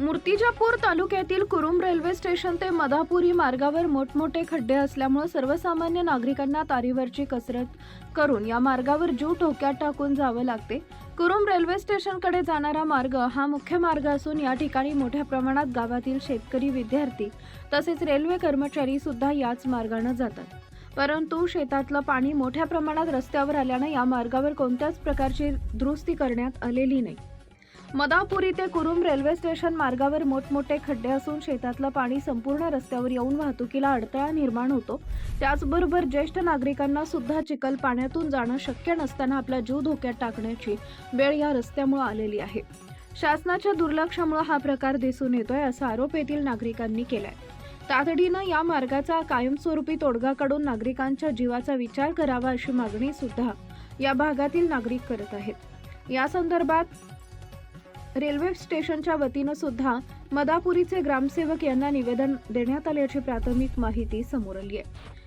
मूर्तिजापूर तालुक्यातील Kurum railway station ते मधापुरी मार्गावर मोठमोठे खड्डे असल्यामुळे सर्वसामान्य नागरिकांना तारीवरची कसरत करून या मार्गावर जीव ठोक्यात टाकून जावं लागते. कुरुम रेल्वे स्टेशनकडे जाणारा मार्ग हा मुख्य मार्ग असून या ठिकाणी मोठ्या प्रमाणात गावातील शेतकरी विद्यार्थी तसेच रेल्वे कर्मचारी सुद्धा याच मार्गाने जातात. परंतु शेतातलं पाणी मोठ्या प्रमाणात रस्त्यावर आल्यानं या मार्गावर कोणत्याच प्रकारची दुरुस्ती करण्यात आलेली नाही. मदापुरी ते कुरुम रेल्वे स्टेशन मार्गावर मोठमोठे खड्डे असून शेतातलं पाणी संपूर्ण रस्त्यावर येऊन वाहतुकीला अडथळा निर्माण होतो. त्याचबरोबर ज्येष्ठ नागरिकांना सुद्धा चिखल पाण्यातून जाणं शक्य नसताना आपला जीव धोक्यात टाकण्याची वेळ या रस्त्यामुळे आलेली आहे. शासनाच्या दुर्लक्षामुळे हा प्रकार दिसून येतोय असा आरोप येथील नागरिकांनी केलाय. तातडीनं या मार्गाचा कायमस्वरूपी तोडगा काढून नागरिकांच्या जीवाचा विचार करावा अशी मागणी सुद्धा या भागातील नागरिक करत आहेत. या संदर्भात रेल्वे स्टेशनच्या वतीनं सुद्धा मदापुरीचे ग्रामसेवक यांना निवेदन देण्यात आल्याची प्राथमिक माहिती समोर आली आहे.